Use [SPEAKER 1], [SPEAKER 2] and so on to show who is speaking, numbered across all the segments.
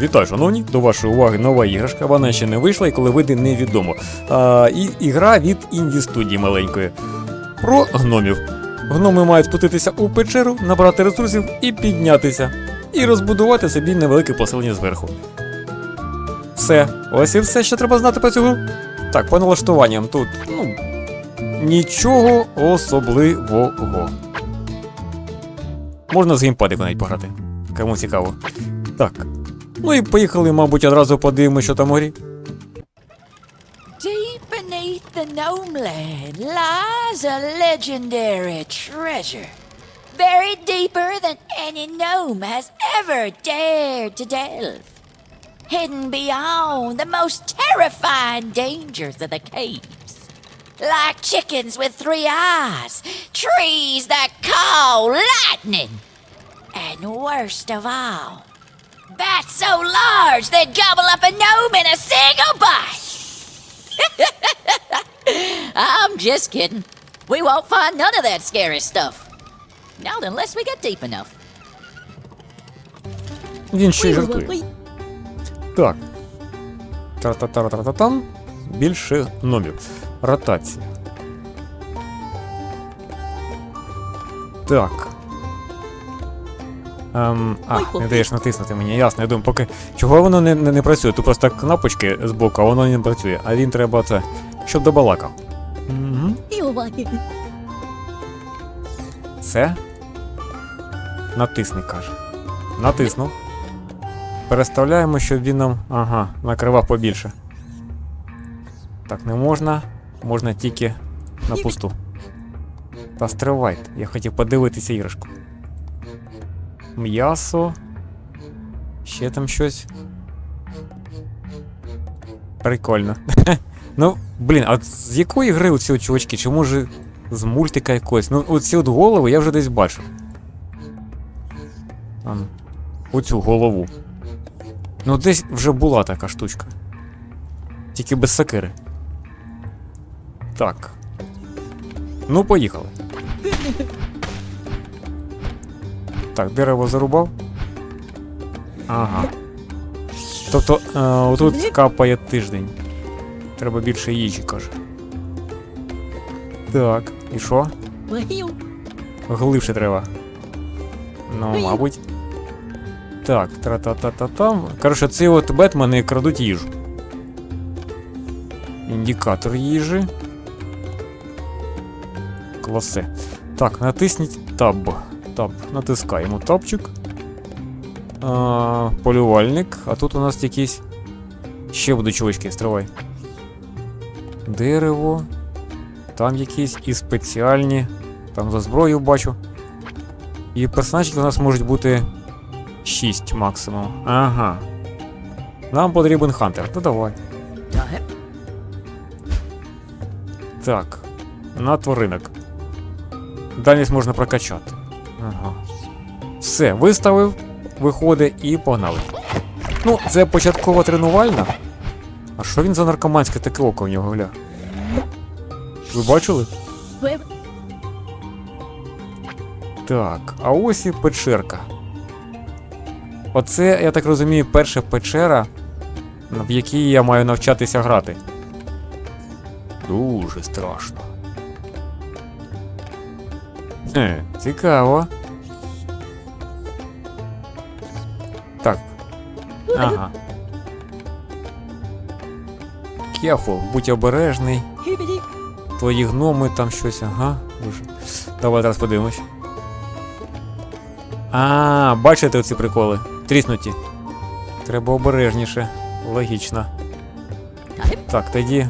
[SPEAKER 1] Вітаю, шановні! До вашої уваги нова іграшка. Вона ще не вийшла і коли вийде невідомо. А, і ігра від інді студії маленької. Про гномів. Гноми мають спуститися у печеру, набрати ресурсів і піднятися. І розбудувати собі невелике поселення зверху. Все. Ось і все, що треба знати про цю. Так, по налаштуванням тут, ну. Нічого особливого. Можна з геймпадику навіть пограти. Кому цікаво. Так. Ну і поїхали, мабуть, одразу подивимося, що там у грі.
[SPEAKER 2] Deep beneath the gnome land lies a legendary treasure. Buried deeper than any gnome has ever dared to delve. Hidden beyond the most terrifying dangers of the caves. Like chickens with three eyes, trees that call lightning. And worst of all, bats so large they'd gobble up a gnome in a single bite. I'm just kidding. We won't find none of that scary stuff. Not unless we get deep enough.
[SPEAKER 1] Він ще й жартує. Так. Тара-та-тара-та-там. Більше номів. Ротація. Так. Ем, а, не даєш натиснути мені, ясно. Я думаю, поки. Чого воно не, не, не працює? Тут просто кнопочки з боку, а воно не працює. А він треба це. Щоб добалакав. Угу. Це? Натисни, каже. Натиснув. Переставляємо, щоб він нам. Ага, накривав побільше. Так, не можна. Можна тільки на пусту. Та стривайте, я хотів подивитися іграшку. М'ясо. Ще там щось. Прикольно. ну, блін, а з якої гри оці от чувачки? Чи може з мультика якогось? Ну, оці от голови я вже десь бачив. Ну, Оцю голову. Ну, десь вже була така штучка. Тільки без сакири. Так. Ну, поїхали. Так, дерево зарубав. Ага. Тобто, е, отут капає тиждень. Треба більше їжі, каже. Так, і що? Глибше треба. Ну, мабуть. Так, тра-та-та-та-там. Коротше, ці от Бетмени крадуть їжу. Індикатор їжі. Класе. Так, натисніть таб. Таб. Натискаємо табчик. А, полювальник. А тут у нас якісь. Ще будуть чувачки, стривай. Дерево. Там якісь і спеціальні. Там за зброю бачу. І персонажі у нас можуть бути 6 максимум. Ага. Нам потрібен хантер. Ну давай. Так. На тваринок. Дальність можна прокачати. Все, виставив, виходить і погнали. Ну, це початкова тренувальна. А що він за наркоманське таке око в нього, гля? Ви бачили? Так, а ось і печерка. Оце, я так розумію, перша печера, в якій я маю навчатися грати. Дуже страшно. Е, цікаво. Ага. Кефул, будь обережний. Твої гноми там щось, ага. Дуже. Давай зараз подивимось. А, бачите оці приколи? Тріснуті. Треба обережніше. Логічно. Так, тоді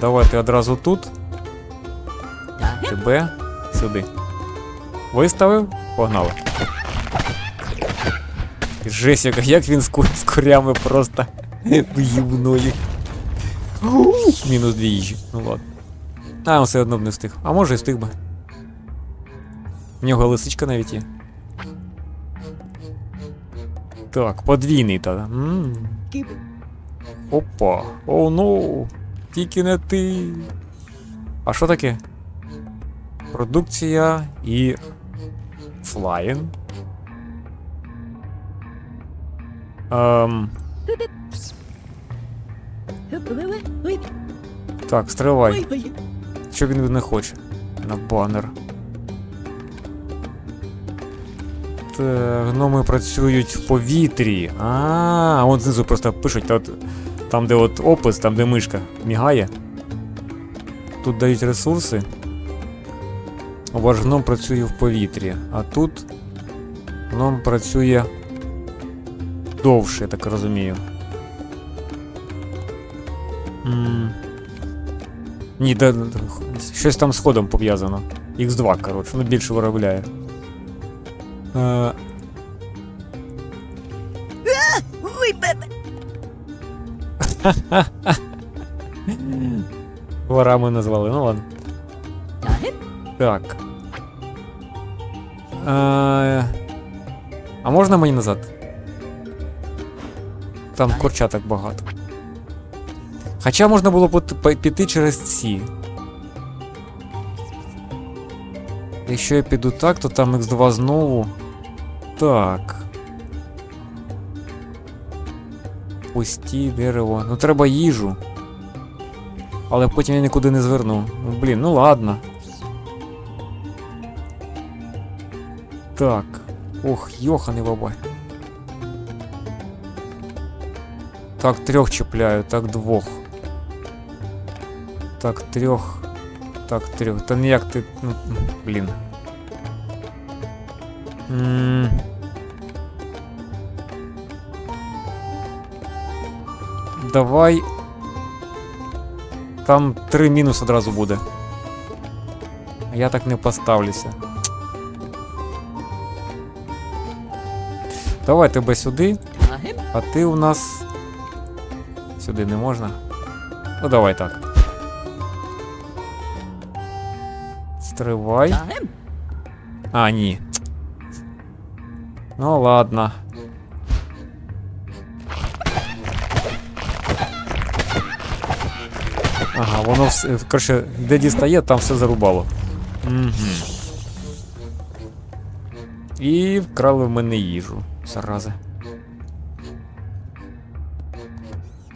[SPEAKER 1] давайте одразу тут. Тебе сюди. Виставив, погнали. Жесть, яка- як він з, ку- з курями просто в'їбною. Мінус дві їжі. Ну ладно. А, він все одно б не встиг. А може і встиг би. В нього лисичка навіть є. Так, подвійний. М. Опа. О, ну. Тільки не ти. А що таке? Продукція і. Флаєн. Ем, так, стривай. Що він не хоче? На банер. Так, гноми працюють в повітрі. А, от знизу просто пишуть, от, там, де от опис, там, де мишка мігає. Тут дають ресурси. Ваш гном працює в повітрі, а тут гном працює довше, я так розумію. М. Ні, да, да, щось там з ходом пов'язано. Х2, коротше, ну більше виробляє. Е, ворами назвали, ну ладно. Так. Е, а можна мені назад? Там курчаток багато. Хоча можна було піти через ці. Якщо я піду так, то там X2 знову. Так. Пусті дерево. Ну треба їжу. Але потім я нікуди не зверну. Ну, блін, ну ладно. Так. Ох, йоханий бабай. Так, трьох чіпляю, так двох. Так, трьох. Так, трьох. Та ніяк ти. Ну, блін. М. Давай. Там три мінус одразу буде. А я так не поставлюся. Давай тебе сюди, а ти у нас. Сюди не можна. Ну давай так. Стривай. А, ні. Ну ладно. Ага, воно все. Коротше, де дістає, там все зарубало. Угу. І вкрали в мене їжу. Зарази.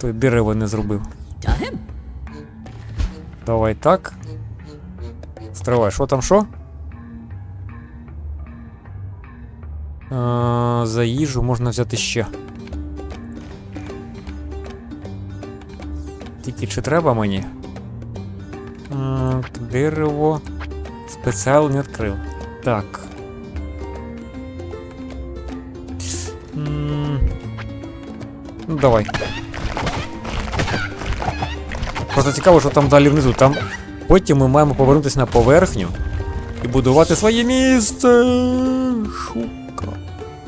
[SPEAKER 1] Той дерево не зробив. Давай так. Стривай, що там що? А, за їжу можна взяти ще. Тільки чи треба мені? Так, дерево. Спеціал не відкрив. Так. М, Ну, давай. Просто цікаво, що там далі внизу. Там потім ми маємо повернутися на поверхню і будувати своє місце. Шука.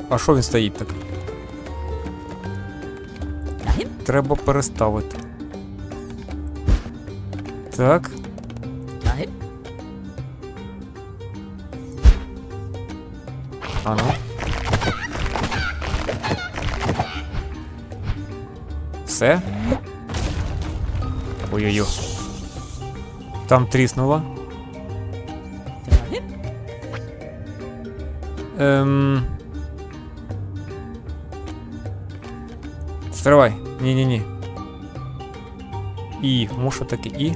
[SPEAKER 1] А що він стоїть так? Треба переставити. Так. А. Все? Ой-ой-ой. Там тріснуло. Ем... Стривай. Ні-ні-ні. І, мушу таки і.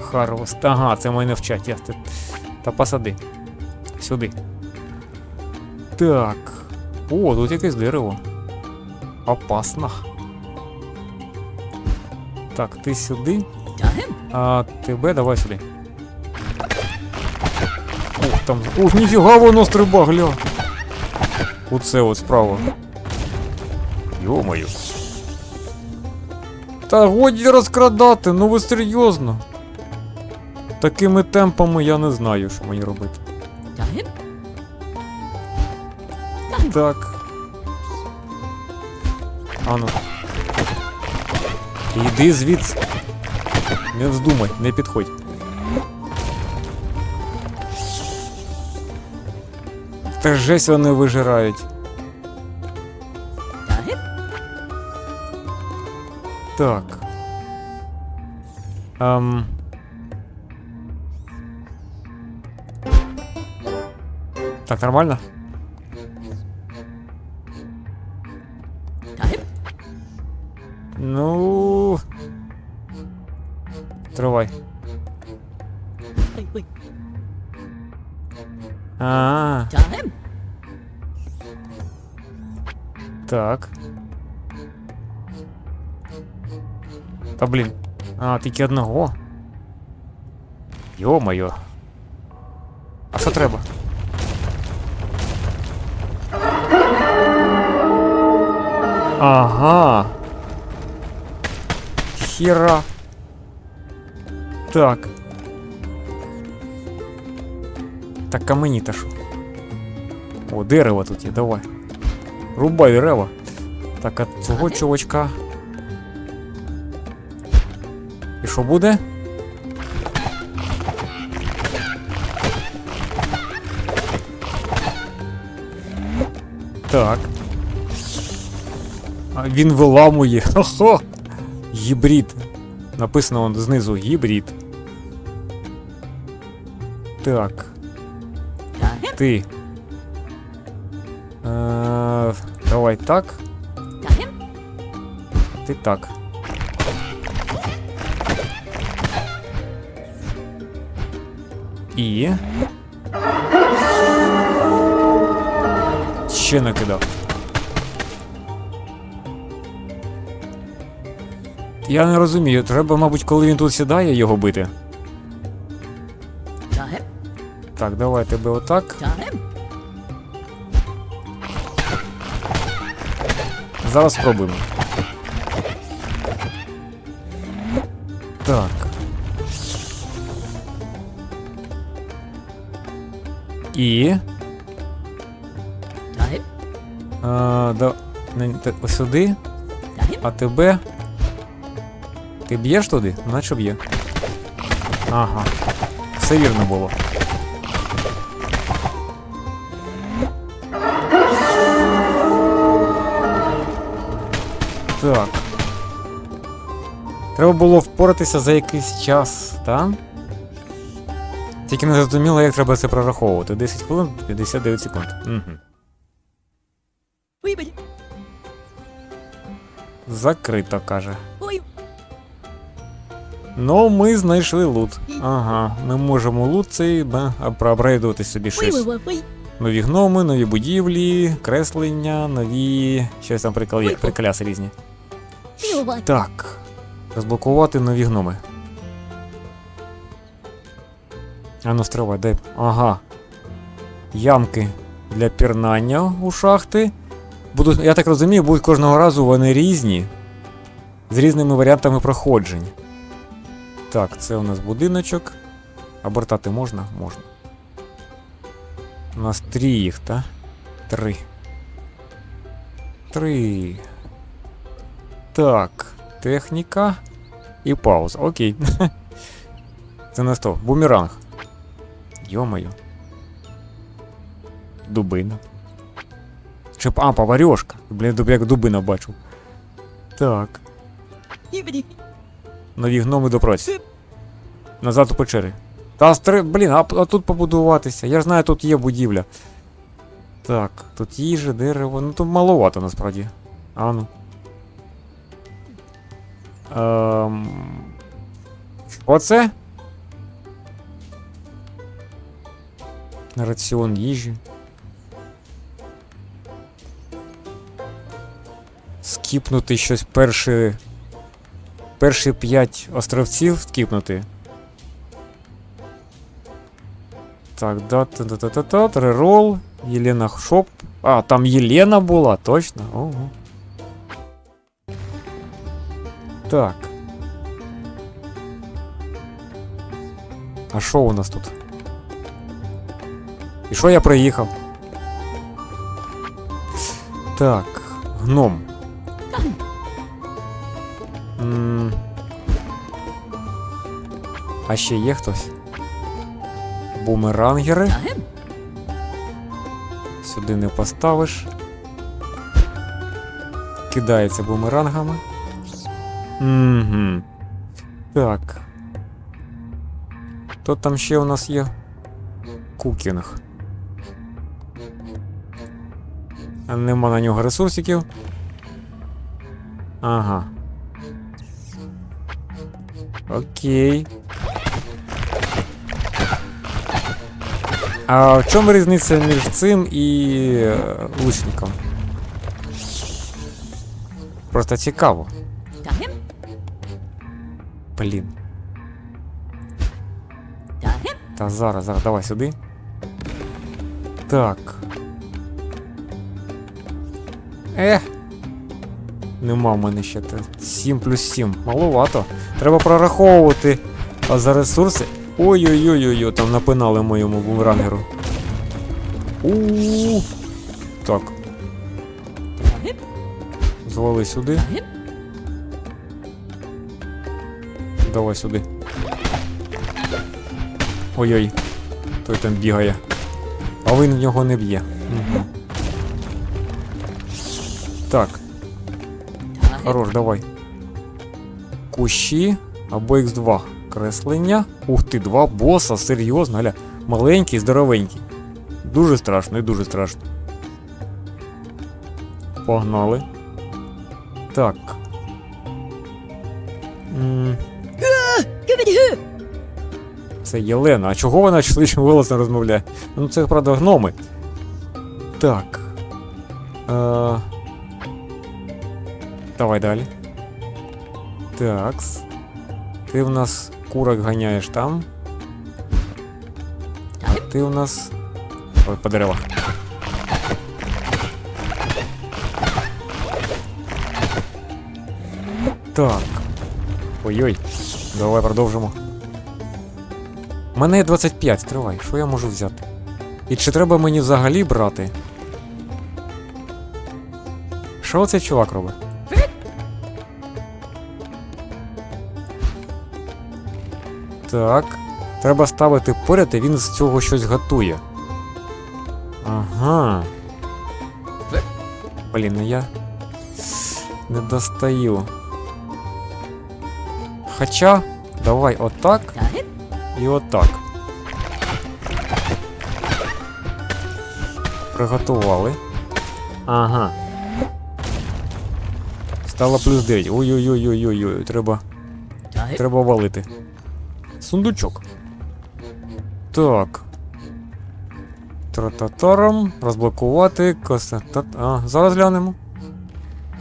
[SPEAKER 1] Харвест. Ага, це мене вчать. Я... Та посади. Сюди. Так. О, тут якесь дерево. Опасно. Так, ти сюди. А тебе давай сюди. Ух, там. Ух, ніфіга воно стриба, гля. Оце от справа. Йо-моє. Та годі розкрадати, ну ви серйозно. Такими темпами я не знаю, що мені робити. Так. Ану. Іди звідси. Не вздумай, не підходь. Та жесть вони вижирають. Так. Ем... Так, нормально?
[SPEAKER 2] Time.
[SPEAKER 1] так. Та блін. А, тільки одного. Йо-моє. А що треба? Ага. Хіра. Так. Так, а мені та що? О, дерево тут є, давай. Рубай дерево. Так, а цього чувачка. І що буде? Так. А він виламує. Хо-хо! Гібрид. Написано вон знизу гібрид. Так. Ти. Е, давай так. Ти так. І. Ще накидав. Я не розумію, треба, мабуть, коли він тут сідає, його бити. Так, давай тебе отак. Зараз спробуємо. Так. І. А, да, сюди, а тебе. Ти б'єш туди? Наче б'є. Ага. Все вірно було. Так. Треба було впоратися за якийсь час, так? Тільки не зрозуміло, як треба це прораховувати. 10 хвилин, 59 секунд. Угу. Закрито, каже. Ну, ми знайшли лут. Ага, ми можемо лут цей проапгрейдувати собі щось. Нові гноми, нові будівлі, креслення, нові. Щось там прикол... є, приколяси різні.
[SPEAKER 2] What?
[SPEAKER 1] Так. Розблокувати нові гноми. А ну стривай, дай. Ага. Ямки для пірнання у шахти. Будуть, я так розумію, будуть кожного разу вони різні. З різними варіантами проходжень. Так, це у нас будиночок. Обертати можна? Можна. У нас три їх, та? Три. Три. Так, техніка і пауза. Окей. Це на сто. Бумеранг. Йо-моє. Дубина. Чи а, поварьошка. Блін, як дубина бачу. Так. Нові гноми до праці. Назад у печери. Та стри... Блін, а, а тут побудуватися. Я ж знаю, тут є будівля. Так, тут їжа, дерево. Ну тут маловато насправді. А ну. Ем... Оце? Раціон їжі. Скіпнути щось перші. Перші п'ять островців скіпнути. Так, да, та та та та та рерол, Єлена Шоп. А, там Єлена була, точно. Ого. Так. А що у нас тут? І що я приїхав? Так, гном. М. А ще є хтось? Бумерангери. Сюди не поставиш. Кидається бумерангами. Угу. Так. Хто там ще у нас є? Кукінг. Нема на нього ресурсиків. Ага. Окей. А в чому різниця між цим і е, лучником? Просто цікаво. Блін. Та зараз, зараз, давай сюди. Так. Ех. Нема в мене ще те- 7 плюс 7. Маловато. Треба прораховувати а за ресурси. Ой-ой-ой-ой, там напинали моєму бумерангеру. У. Так,
[SPEAKER 3] Got him.
[SPEAKER 1] звали сюди. Давай сюди. Ой-ой. Той там бігає. А він в нього не б'є. Угу. Так, хорош, давай. Кущі або Х2. Креслення. Ух ти, два боса, серйозно, гля. Маленький, здоровенький. Дуже страшно і дуже страшно. Погнали. Так. Це Єлена. А чого вона чоловічим голосом розмовляє? Ну це правда гноми. Так. Е... Давай далі. Такс. Ти в нас курок ганяєш там. А ти у нас. Ой, по деревах. Так. Ой-ой. Давай продовжимо. Мене є 25, тривай, що я можу взяти? І чи треба мені взагалі брати? Що цей чувак робить? Так. Треба ставити поряд, і він з цього щось готує. Ага. Блін, ну я не достаю. Хоча, давай отак. І отак. Приготували. Ага. Стало плюс 9. Ой-ой-ой-ой-ой, треба. Треба валити. Сундучок. Так. Трататарам. Розблокувати. Косата. А, зараз глянемо.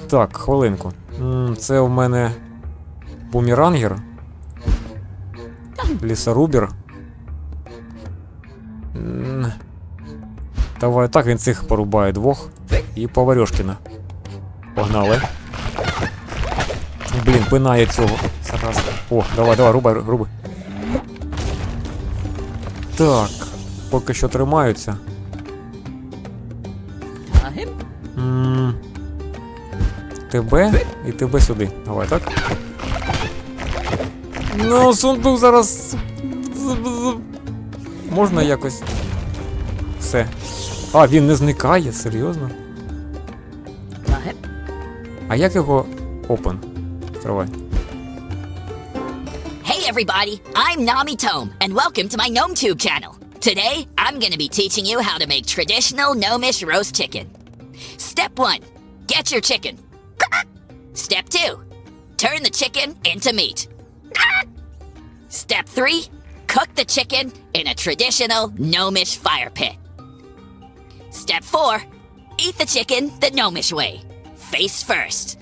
[SPEAKER 1] Так, хвилинку. Це в мене бумерангер. Лісорубір. М, Давай так він цих порубає двох. І Поварьошкіна. Погнали. Блін, пинає цього. Зараза. О, давай, давай, рубай, рубай. Так, поки що тримаються.
[SPEAKER 3] Him.
[SPEAKER 1] М, Тебе і тебе сюди. Давай, так? Ну, сундук зараз. Можна якось. Все. А, він не зникає, серйозно? А як його open? Тривай.
[SPEAKER 2] Hey everybody, I'm Nami Tome, and welcome to my GnomeTube channel. Today, I'm gonna be teaching you how to make traditional gnomish roast chicken. Step 1. Get your chicken. Step 2. Turn the chicken into meat. Step 3. Cook the chicken in a traditional gnomish fire pit. Step 4. Eat the chicken the gnomish way. Face first.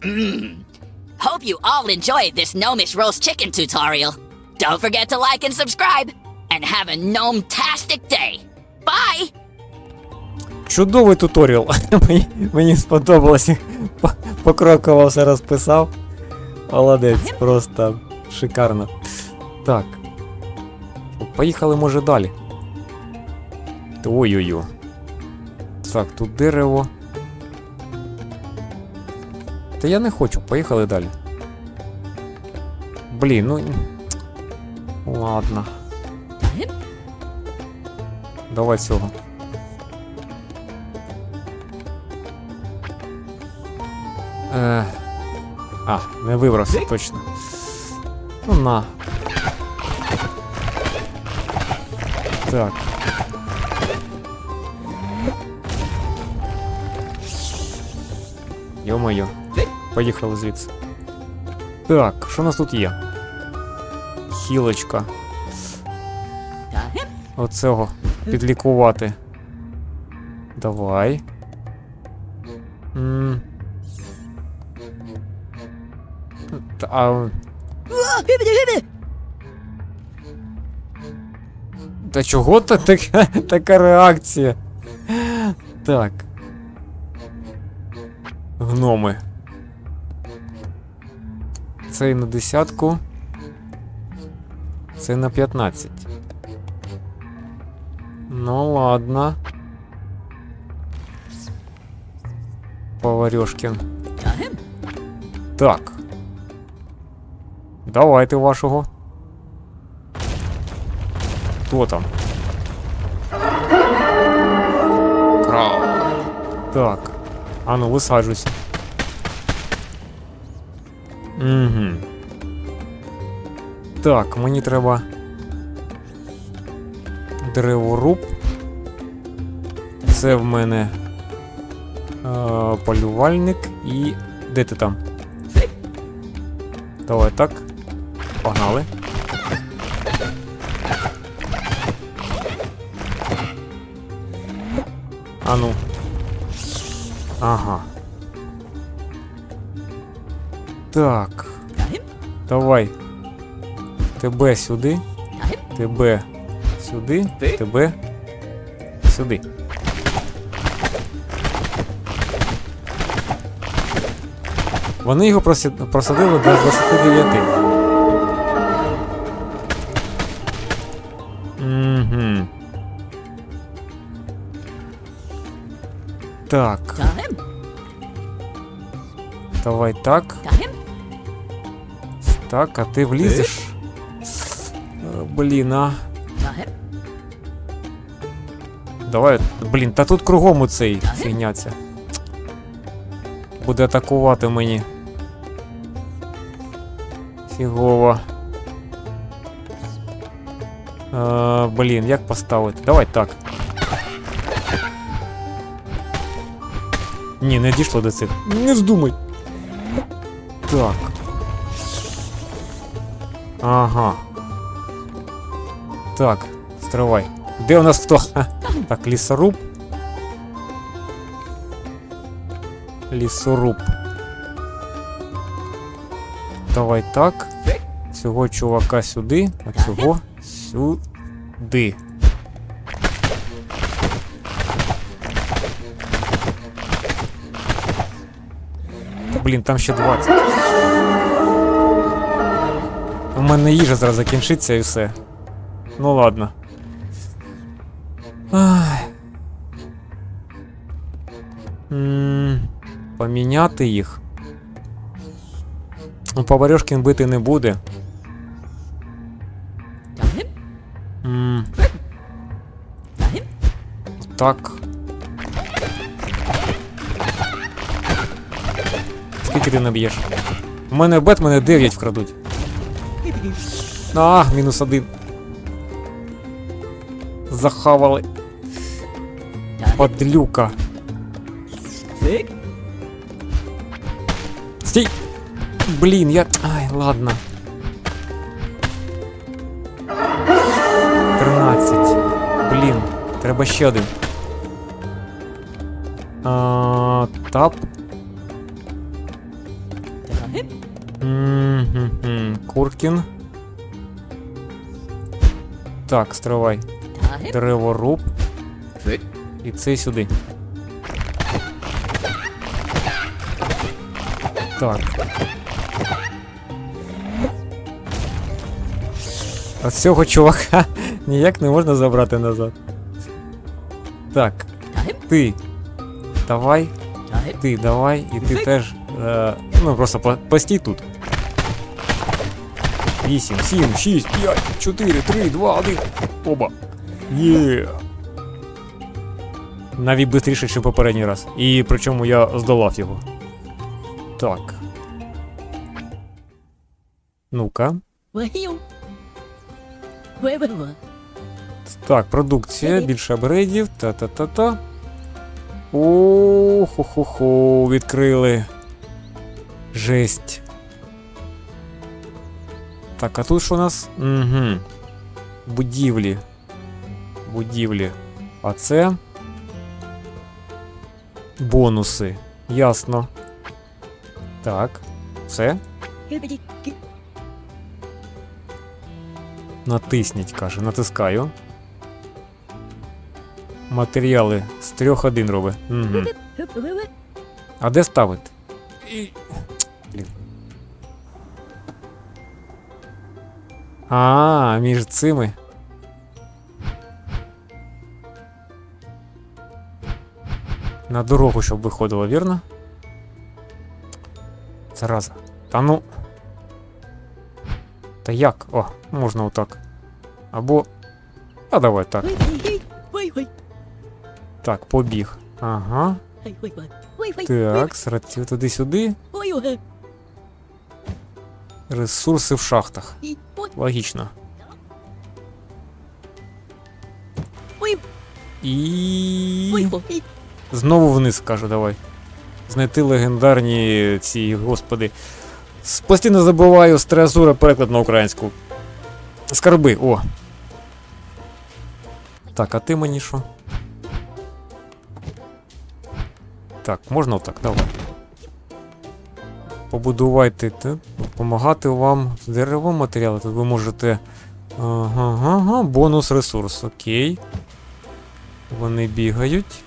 [SPEAKER 2] Mmm. Hope you all enjoyed this gnomish roast chicken tutorial. Don't forget to like and subscribe, and have a gnome-tastic day. Bye!
[SPEAKER 1] Чудовий туторіал. мені, мені сподобалось. По- Покроково все розписав. Молодець, просто шикарно. Так. Поїхали, може, далі. Ой-ой-ой. Так, тут дерево. Та я не хочу, поїхали далі. Блін, ну. Ладно. Давай цього. Е, а, не вибрався, точно. Ну на. Так. Йо-моє. Поїхали звідси. Так, що у нас тут є? Хілочка. Оцього підлікувати. Давай. М. а... Та чого та така, така реакція? Так. Гноми. Цей на десятку. Це на 15. Ну ладно. Поварёшкин. Так. Давайте вашого. Хто там? Крау. Так. А ну, висаджуйся. Угу. Так, мені треба. Древоруб. Це в мене. Е, полювальник і. Де ти там? Давай так. Погнали. А ну. Ага. Так. Давай. Тебе сюди. Тебе сюди. Тебе сюди. Вони його просадили до 29. Так, а ти влізеш? Е, Блін, а. Давай, блін, та тут кругом у цей фігня ця. Буде атакувати мені. Фігово. Е, блін, як поставити? Давай так. Ні, не дійшло до цих. Не здумай. Так. Ага. Так, стривай. Де у нас хто? Ха. Так, лісоруб. Лісоруб. Давай так. Цього чувака сюди, а цього сюди. Та, Блін, там ще 20. Мене їжа зараз закінчиться і все. Ну ладно. Ай. М, Поміняти їх. Ну, Поварьошкін бити не буде. М, Так. Скільки ти наб'єш? У мене бет мене 9 вкрадуть. А, мінус один. Захавали. Подлюка. Стій! Блін, я. Ай, ладно. 13. Блін, треба ще один. А, тап. М-м-м, Куркін. Так, стривай. Древоруб. І цей сюди. Так. А цього чувака ніяк не можна забрати назад. Так. Ти. Давай. Ти давай, і ти теж. Е, ну просто постій тут. 8, 7, 6, 5, 4, 3, 2, 1. Оба. Є. Навіть швидше, ніж попередній раз. І причому я здолав його. Так. Ну-ка. Так, продукція, більше апгрейдів, та-та-та-та. О, хо-хо-хо, відкрили Жесть. Так, а тут що у нас? Угу. Будівлі. Будівлі. А це. Бонуси. Ясно. Так. Все. Натисніть, каже. Натискаю. Матеріали з трьох один робить. Угу. А де ставити? А, між цими. На дорогу, щоб виходило, вірно? Зараза. Та ну. Та як? О, можна отак. Або. А давай так. Так, побіг. Ага. Так, сратів туди-сюди. Ресурси в шахтах. Логічно. І. Знову вниз кажу, давай. Знайти легендарні ці, господи. Постійно забуваю з Триазура переклад на українську. Скарби, о. Так, а ти мені що? Так, можна отак, давай. Побудувати, допомагати вам з деревом матеріали. Тут ви можете. Ага, ага, бонус ресурс, окей. Вони бігають.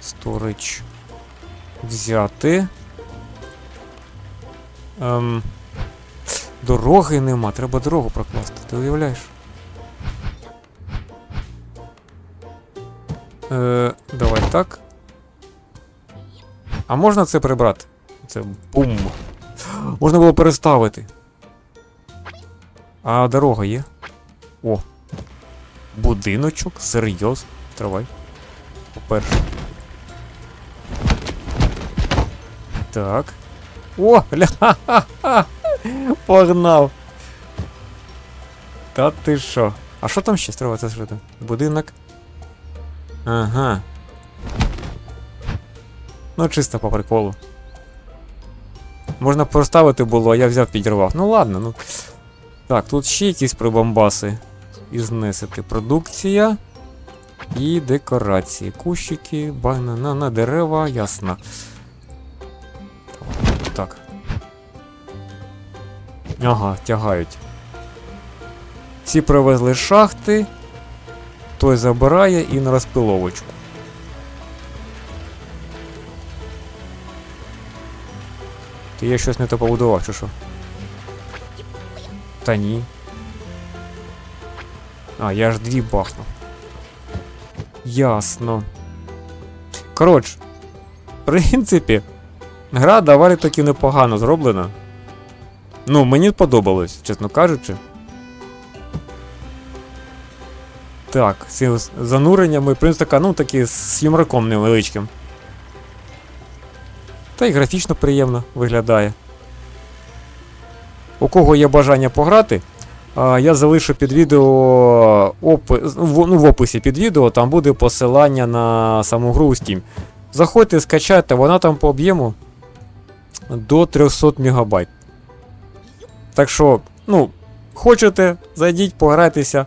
[SPEAKER 1] Сторич. Взяти. Ем, дороги нема, треба дорогу прокласти, ти уявляєш? Е, давай так. А можна це прибрати? Це бум. Можна було переставити. А дорога є? О. Будиночок, серйозно. Тривай. По-перше. Так. О, ля-ха-ха-ха! Погнав. Та ти що? А що там ще треба це зробити? Будинок. Ага. Ну, чисто по приколу. Можна проставити було, а я взяв підірвав. Ну ладно, ну. Так, тут ще якісь прибамбаси. І знесити. Продукція. І декорації. Кущики, банана, дерева, ясно. Так. Ага, тягають. Всі привезли шахти. Той забирає і на розпиловочку. Я щось не то побудував, чи що? Та ні. А, я ж дві бахнув. Ясно. Коротше, в принципі, гра доволі таки непогано зроблена. Ну, мені подобалось, чесно кажучи. Так, з зануреннями, в принципі, така, ну такі з юморком невеличким. Та й графічно приємно виглядає. У кого є бажання пограти, я залишу під відео опи... в, ну, в описі під відео, там буде посилання на саму гру у Steam. Заходьте, скачайте, вона там по об'єму до 300 МБ. Так що, ну, хочете, зайдіть, пограйтеся,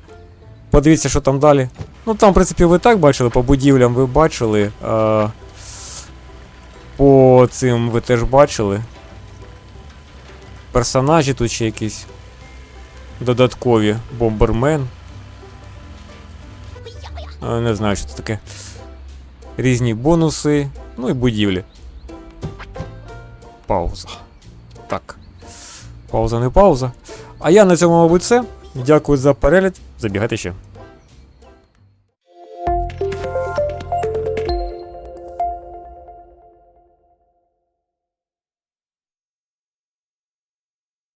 [SPEAKER 1] подивіться, що там далі. Ну там, в принципі, ви так бачили, по будівлям ви бачили. А, по цим ви теж бачили. Персонажі тут ще якісь додаткові. Бомбермен. Не знаю, що це таке. Різні бонуси, ну і будівлі. Пауза. Так. Пауза не пауза. А я на цьому, мабуть, все. Дякую за перегляд. Забігайте ще.